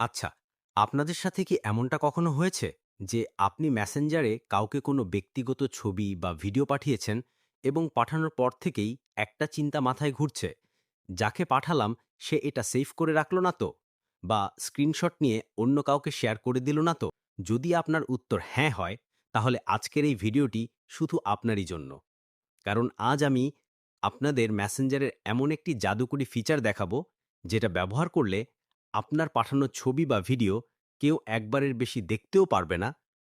আচ্ছা আপনাদের সাথে কি এমনটা কখনো হয়েছে যে আপনি মেসেঞ্জারে কাউকে কোনো ব্যক্তিগত ছবি বা ভিডিও পাঠিয়েছেন এবং পাঠানোর পর থেকেই একটা চিন্তা মাথায় ঘুরছে? যাকে পাঠালাম, সে এটা সেভ করে রাখল না তো? বা স্ক্রিনশট নিয়ে অন্য কাউকে শেয়ার করে দিল না তো? যদি আপনার উত্তর হ্যাঁ হয়, তাহলে আজকের এই ভিডিওটি শুধু আপনারই জন্য। কারণ আজ আমি আপনাদের মেসেঞ্জারের এমন একটি জাদুকরি ফিচার দেখাবো, যেটা ব্যবহার করলে আপনার পাঠানো ছবি বা ভিডিও কেউ একবারের বেশি দেখতেও পারবে না।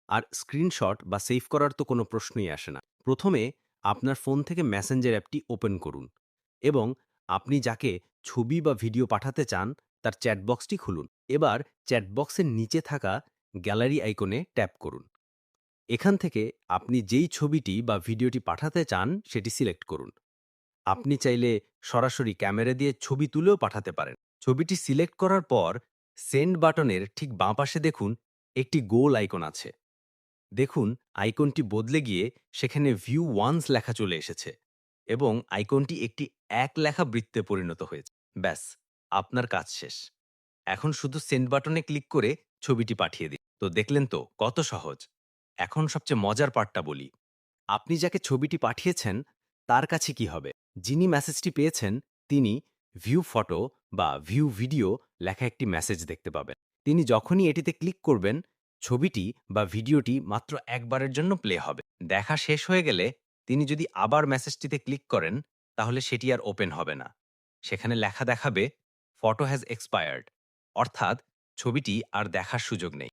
আর স্ক্রিনশট বা সেভ করার তো কোনো প্রশ্নই আসে না। প্রথমে আপনার ফোন থেকে মেসেঞ্জার অ্যাপটি ওপেন করুন এবং আপনি যাকে ছবি বা ভিডিও পাঠাতে চান, তার চ্যাটবক্সটি খুলুন। এবার চ্যাটবক্সের নিচে থাকা গ্যালারি আইকনে ট্যাপ করুন। এখান থেকে আপনি যেই ছবিটি বা ভিডিওটি পাঠাতে চান, সেটি সিলেক্ট করুন। আপনি চাইলে সরাসরি ক্যামেরা দিয়ে ছবি তুলেও পাঠাতে পারেন। ছবিটি সিলেক্ট করার পর সেন্ড বাটনের ঠিক বাঁ পাশে দেখুন একটি গোল আইকন আছে। দেখুন আইকনটি বদলে গিয়ে সেখানে ভিউ ওয়ান্স লেখা চলে এসেছে এবং আইকনটি একটি এক লেখা বৃত্তে পরিণত হয়েছে। ব্যাস, আপনার কাজ শেষ। এখন শুধু সেন্ড বাটনে ক্লিক করে ছবিটি পাঠিয়ে দিন। তো দেখলেন তো, কত সহজ। এখন সবচেয়ে মজার পার্টটা বলি। আপনি যাকে ছবিটি পাঠিয়েছেন তার কাছে কি হবে? যিনি মেসেজটি পেয়েছেন, তিনি ভিউ ফটো বা ভিউ ভিডিও লেখা একটি মেসেজ দেখতে পাবেন। তিনি যখনই এটিতে ক্লিক করবেন, ছবিটি বা ভিডিওটি মাত্র একবারের জন্য প্লে হবে। দেখা শেষ হয়ে গেলে তিনি যদি আবার মেসেজটিতে ক্লিক করেন, তাহলে সেটি আর ওপেন হবে না। সেখানে লেখা দেখাবে ফটো হ্যাজ এক্সপায়ার্ড অর্থাৎ ছবিটি আর দেখার সুযোগ নেই।